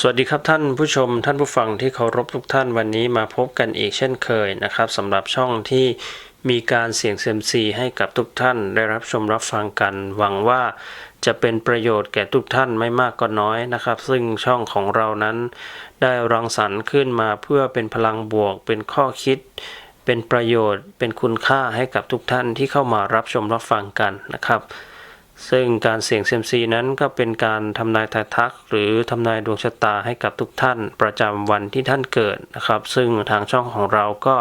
สวัสดีครับท่านผู้ชมท่านผู้ฟังที่เคารพทุกท่านวันนี้มาพบกันอีกเช่นเคยนะครับสำหรับช่องที่มีการเสี่ยงเซมซีให้กับทุกท่านได้รับชมรับฟังกัน หวังว่าจะเป็นประโยชน์แก่ทุกท่านไม่มากก็น้อยนะครับ ซึ่งช่องของเรานั้น ได้รังสรรค์ขึ้นมาเพื่อเป็นพลังบวก เป็นข้อคิด เป็นประโยชน์ เป็นคุณค่าให้กับทุกท่านที่เข้ามารับชมรับฟังกันนะครับ ซึ่งการเสี่ยงเซียมซีนั้นก็เป็นการทำนายทายทัก หรือทำนายดวงชะตาให้กับทุกท่านประจำวันที่ท่านเกิดนะครับ ซึ่งทางช่องของเราก็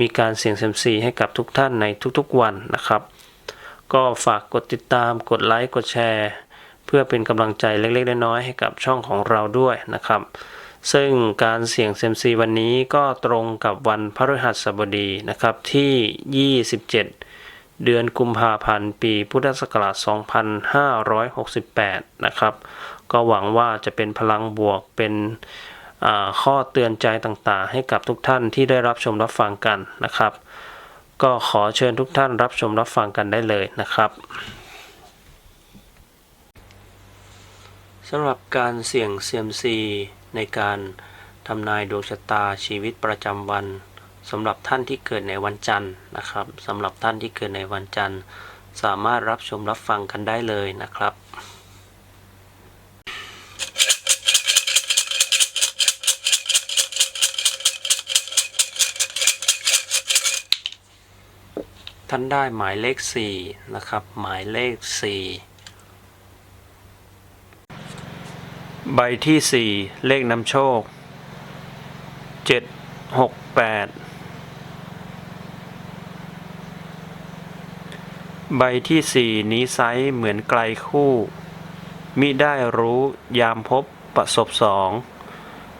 มีการเสี่ยงเซียมซีให้กับทุกท่านในทุกๆวันนะครับ ก็ฝากกดติดตามกดไลค์กดแชร์ เพื่อเป็นกำลังใจเล็กๆน้อยๆให้กับช่องของเราด้วยนะครับ ซึ่งการเสี่ยงเซียมซีวันนี้ก็ตรงกับวันพฤหัสบดีนะครับที่ 27 เดือนกุมภาพันธ์ปีพุทธศักราช 2568 นะครับ ก็หวังว่าจะเป็นพลังบวกเป็นข้อเตือนใจต่างๆ ให้กับทุกท่านที่ได้รับชมรับฟังกันนะครับ ก็ขอเชิญทุกท่านรับชมรับฟังกันได้เลยนะครับสำหรับการเสี่ยงเซียมซีในการทำนายดวงชะตาชีวิตประจำวัน สำหรับท่านที่เกิดในวันจันทร์นะครับสำหรับท่านที่เกิดในวันจันทร์ สามารถรับชมรับฟังกันได้เลยนะครับท่านได้หมายเลข 4 นะครับ หมายเลข 4 ใบที่ 4 เลขนำโชค 7 6 8 ใบที่สี่นี้ไซส์เหมือนไกลคู่ มิได้รู้ยามพบประสบสอง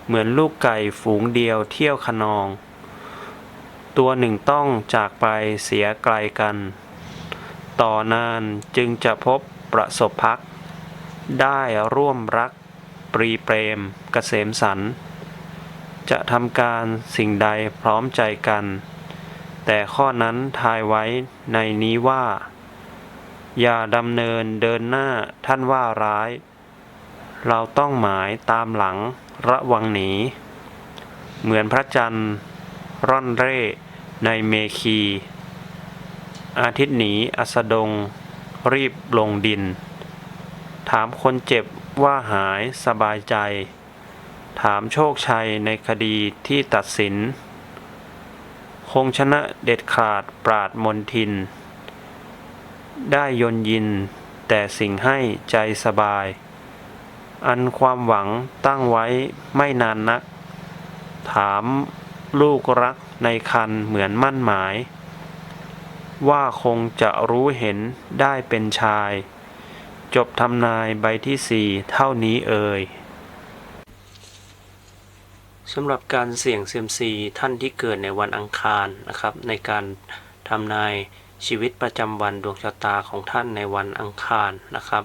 เหมือนลูกไก่ฝูงเดียวเที่ยวขนอง ตัวหนึ่งต้องจากไปเสียไกลกัน ต่อนานจึงจะพบประสบพัก ได้ร่วมรัก ปรีเปรมกเกษมสัน จะทำการสิ่งใดพร้อมใจกันแต่ข้อนั้นทายไว้ในนี้ว่า อย่าดำเนินเดินหน้าท่านว่าร้าย เราต้องหมายตามหลังระวังหนี เหมือนพระจันทร์ ร่อนเร่ในเมคี อาทิตย์หนีอัสดง รีบลงดิน ถามคนเจ็บว่าหายสบายใจ ถามโชคชัยในคดีที่ตัดสิน คงชนะเด็ดขาดปราดมนทิน ได้ยนยิน แต่สิ่งให้ใจสบาย อันความหวังตั้งไว้ไม่นานนัก ถามลูกรักในคันเหมือนมั่นหมาย ว่าคงจะรู้เห็นได้เป็นชาย จบทำนายใบที่สี่เท่านี้เอ่ยสำหรับการเสี่ยงเซียมซีท่านที่เกิดในวันอังคารนะครับ ในการทำนาย ชีวิตประจำวันดวงชะตาของท่านในวันอังคารนะครับ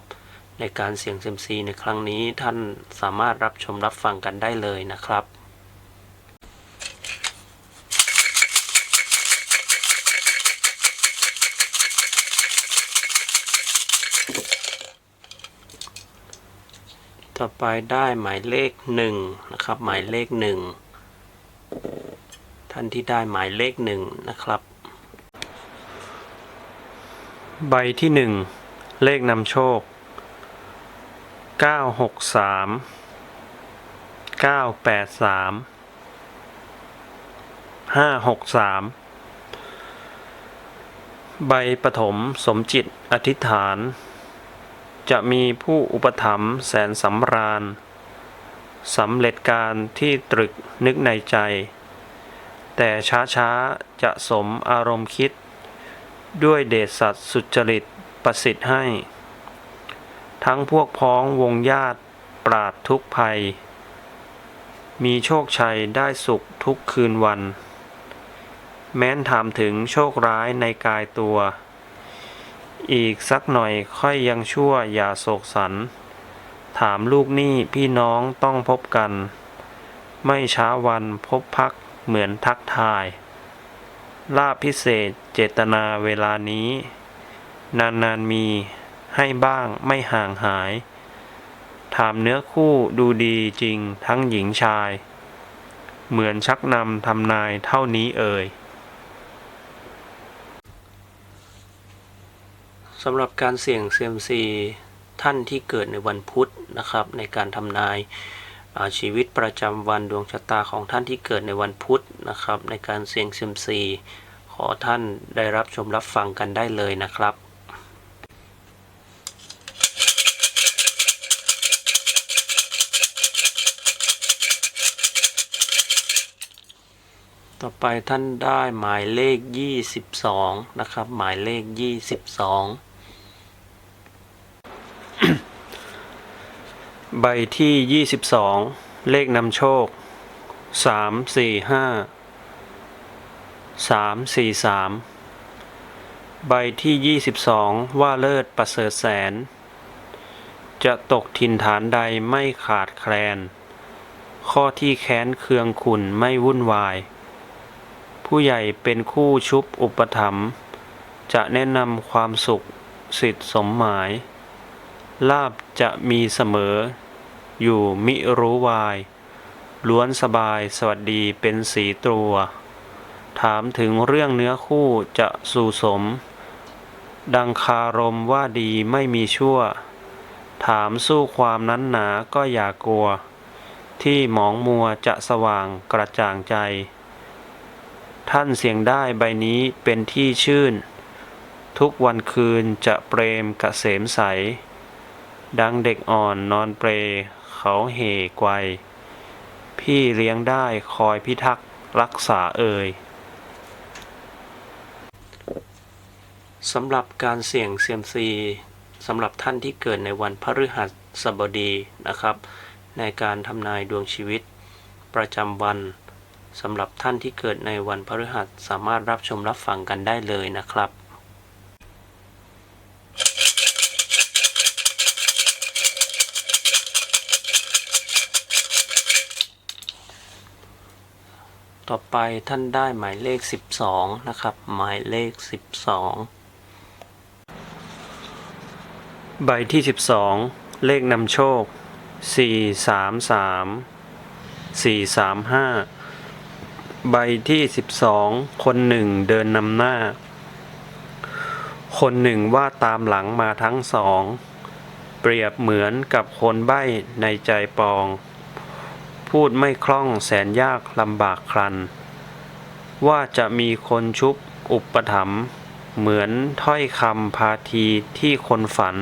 ในการเสี่ยงเซมซีในครั้งนี้ท่านสามารถรับชมรับฟังกันได้เลยนะครับต่อไปได้หมายเลขหนึ่งนะครับ หมายเลขหนึ่งท่านที่ได้หมายเลขหนึ่งนะครับ ใบที่หนึ่งเลขนำโชคเก้าหกสามเก้าแปดสามห้าหกสามใบปฐมสมจิตอธิษฐาน จะมีผู้อุปถัมภ์แสนสำราญสำเร็จการที่ตรึกนึกในใจ แต่ช้าๆ จะสมอารมณ์คิด ด้วยเดชสัตว์สุจริตประสิทธิ์ให้ ทั้งพวกพ้องวงญาติปราดทุกภัย มีโชคชัยได้สุขทุกคืนวัน แม้นถามถึงโชคร้ายในกายตัว อีกสักหน่อยค่อยยังชั่วอย่าโศกสัน ถามลูกหนี้พี่น้องต้องพบกัน ไม่ช้าวันพบพักเหมือนทักทาย ลาบพิเศษเจตนาเวลานี้ นานๆมีให้บ้างไม่ห่างหาย ถามเนื้อคู่ดูดีจริงทั้งหญิงชาย เหมือนชักนำทำนายเท่านี้เอ่ยสำหรับการเสี่ยงเซียมซีท่านที่เกิดในวันพุธนะครับ ในการทำนาย ชีวิตประจำวันดวงชะตาของท่านที่เกิดในวันพุธนะครับ ในการเสี่ยงเซียมซี ขอท่านได้รับชมรับฟังกันได้เลยนะครับต่อไปท่านได้หมายเลข 22 นะครับ หมายเลข 22 ใบที่ 22 เลขนำโชค 3 4 5 3 4 3 ใบที่ 22 ว่าเลิศประเสริฐแสน จะตกถิ่นฐานใดไม่ขาดแคลน ข้อที่แค้นเคืองขุนไม่วุ่นวาย ผู้ใหญ่เป็นคู่ชุบอุปถัมภ์จะแนะนำความสุขสิทธิสมหมายลาบจะมีเสมอ อยู่มิรู้วาย ล้วนสบายสวัสดีเป็นสีตรัว ถามถึงเรื่องเนื้อคู่จะสู่สม ดังคารมว่าดีไม่มีชั่ว ถามสู้ความนั้นหนาก็อย่ากลัว ที่หมองมัวจะสว่างกระจ่างใจ ท่านเสียงได้ใบนี้เป็นที่ชื่น ทุกวันคืนจะเปรมกะเกษมใสดังเด็กอ่อนนอนเปร เขาเหไกวพี่เลี้ยงได้คอยพิทักษ์รักษาเอ่ยสำหรับการเสี่ยงเซียมซีสำหรับท่านที่เกิดในวันพฤหัสบดีนะครับ ในการทำนายดวงชีวิตประจำวันสำหรับท่านที่เกิดในวันพฤหัสสามารถรับชมรับฟังกันได้เลยนะครับ ต่อไปท่านได้หมายเลข 12 นะครับ หมายเลข 12 ใบที่ 12 เลขนำโชค 433 435 ใบที่ 12 คนหนึ่งเดินนำหน้า คนหนึ่งว่าตามหลังมาทั้งสอง เปรียบเหมือนกับคนใบ้ในใจปอง พูดไม่คล่องแสนยากลำบากครัน ว่าจะมีคนชุบอุปถัมภ์เหมือนถ้อยคำพาทีที่คนฝัน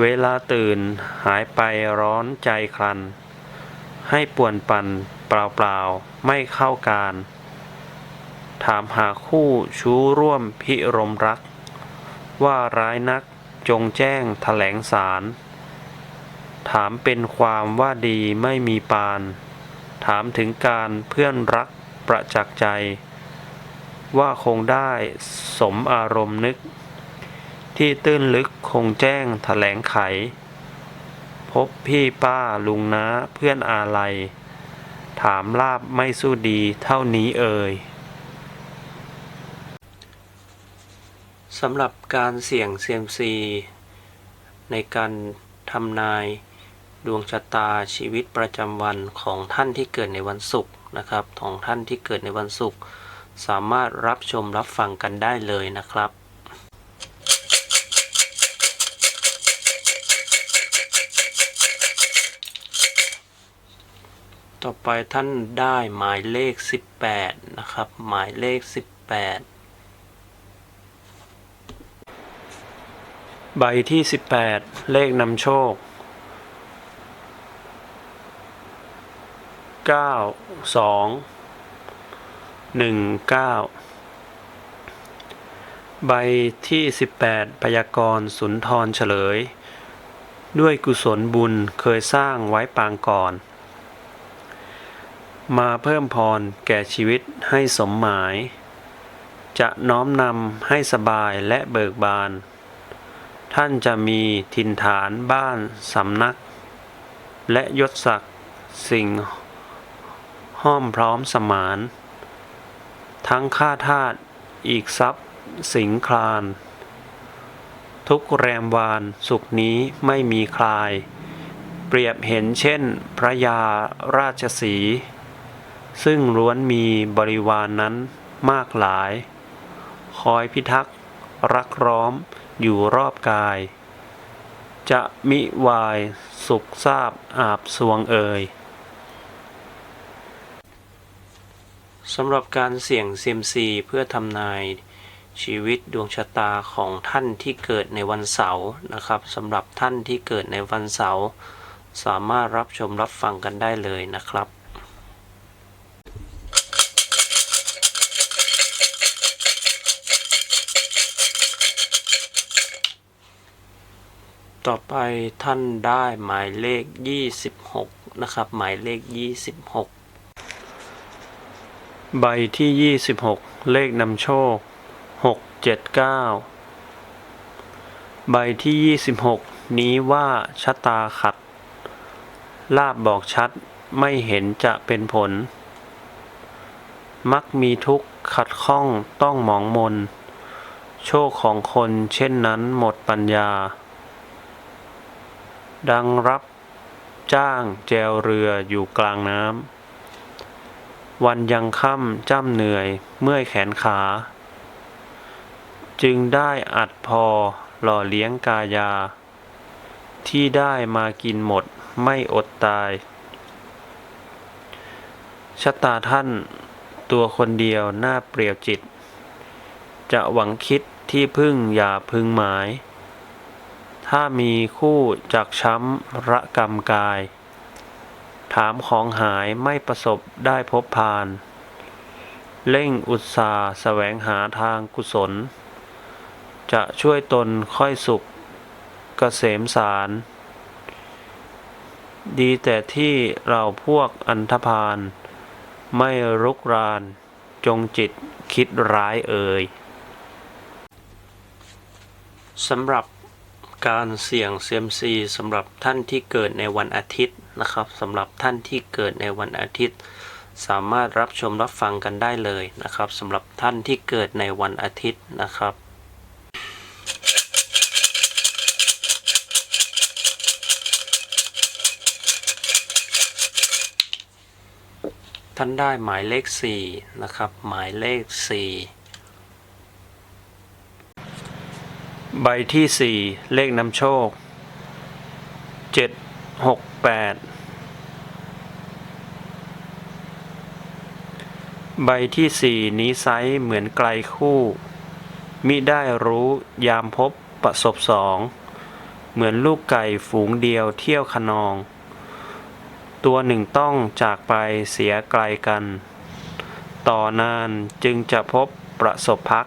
เวลาตื่นหายไปร้อนใจครัน ให้ป่วนปั่นเปล่าๆ ไม่เข้าการ ถามหาคู่ชู้ร่วมพิรมรัก ว่าร้ายนักจงแจ้งแถลงสาร ถามเป็นความว่าดีไม่มีปาน ถามถึงการเพื่อนรักประจักษ์ใจ ว่าคงได้สมอารมณ์นึก ที่ตื้นลึกคงแจ้งแถลงไข พบพี่ป้าลุงน้าเพื่อนอาลัย ถามลาบไม่สู้ดีเท่านี้เอ่ยสำหรับการเสี่ยงเซียมซีในการทำนาย ดวงชะตาชีวิตประจำวันของท่านที่เกิดในวันศุกร์นะครับของท่านที่เกิดในวันศุกร์สามารถรับชมรับฟังกันได้เลยนะครับต่อไปท่านได้หมายเลข 18 นะครับ หมายเลข 18 ใบที่ 18 เลขนำโชค 9 2 1 9ใบที่18พยากรณ์สุนทรเฉลย ด้วยกุศลบุญเคยสร้างไว้ปางก่อน มาเพิ่มพรแก่ชีวิตให้สมหมาย จะน้อมนำให้สบายและเบิกบาน ท่านจะมีถิ่นฐานบ้านสำนัก และยศศักดิ์สิ่ง ห้อมพร้อมสมาน ทั้งข้าทาสอีกทรัพย์สิงคลาน ทุกแรมวานสุขนี้ไม่มีคลาย เปรียบเห็นเช่นพระยาราชสี ซึ่งล้วนมีบริวารนนั้นมากหลาย คอยพิทักษ์รักร้อมอยู่รอบกาย จะมิวายสุขทราบอาบสวงเอ่ย สำหรับการเสี่ยงเซียมซีเพื่อทำนายชีวิตดวงชะตาของท่านที่เกิดในวันเสาร์นะครับสำหรับท่านที่เกิดในวันเสาร์สามารถรับชมรับฟังกันได้เลยนะครับ ต่อไปท่านได้หมายเลข 26 นะครับ หมายเลข 26 ใบที่ 26 เลขนำโชค 679 ใบที่ 26 นี้ว่าชะตาขัด ลาบบอกชัดไม่เห็นจะเป็นผล มักมีทุกข์ขัดข้องต้องหมองมน โชคของคนเช่นนั้นหมดปัญญา ดังรับจ้างแจวเรืออยู่กลางน้ำ วันยังค่ำจ้ำเหนื่อย เมื่อยแขนขา จึงได้อัดพอหล่อเลี้ยงกายา ที่ได้มากินหมดไม่อดตายชะตาท่านตัวคนเดียวหน่าเปรียวจิต จะหวังคิดที่พึ่งอย่าพึงหมาย ถ้ามีคู่จากช้ำระกรรมกาย ถามของหายไม่ประสบได้พบพาน เร่งอุตสาห์แสวงหาทางกุศล จะช่วยตนค่อยสุขเกษมสาร ดีแต่ที่เราพวกอันธพาล ไม่รุกราน จงจิตคิดร้ายเอ่ยสำหรับการเสี่ยงเซียมซีสำหรับท่านที่เกิดในวันอาทิตย์ นะครับสำหรับท่านที่เกิดในวันอาทิตย์ สามารถรับชมรับฟังกันได้เลยนะครับสำหรับท่านที่เกิดในวันอาทิตย์นะครับท่านได้หมายเลข 4 นะครับ หมายเลข 4 ใบที่ 4 เลขนำโชค 7 6 8ใบที่4นี้ไซส์เหมือนไกลคู่ มิได้รู้ยามพบประสบสอง เหมือนลูกไก่ฝูงเดียวเที่ยวขนอง ตัวหนึ่งต้องจากไปเสียไกลกัน ต่อนานจึงจะพบประสบพัก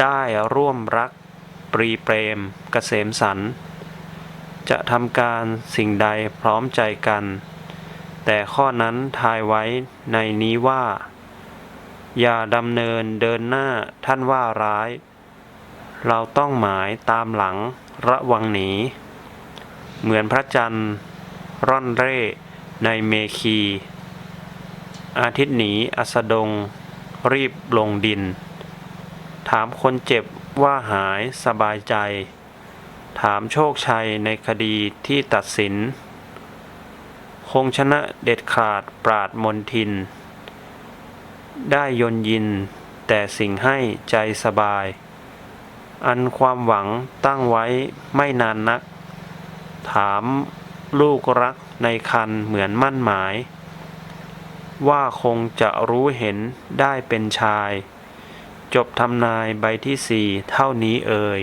ได้ร่วมรัก ปรีเปรมเกษมสันต์ จะทำการสิ่งใดพร้อมใจกัน แต่ข้อนั้นทายไว้ในนี้ว่า อย่าดำเนินเดินหน้าท่านว่าร้าย เราต้องหมายตามหลังระวังหนี เหมือนพระจันทร์ ร่อนเร่ในเมคี อาทิตย์หนีอัสดง รีบลงดิน ถามคนเจ็บว่าหายสบายใจ ถามโชคชัยในคดีที่ตัดสิน คงชนะเด็ดขาดปราดมนทิน ได้ยนยิน แต่สิ่งให้ใจสบาย อันความหวังตั้งไว้ไม่นานนัก ถามลูกรักในคันเหมือนมั่นหมาย ว่าคงจะรู้เห็นได้เป็นชาย จบทำนายใบที่สี่เท่านี้เอ่ย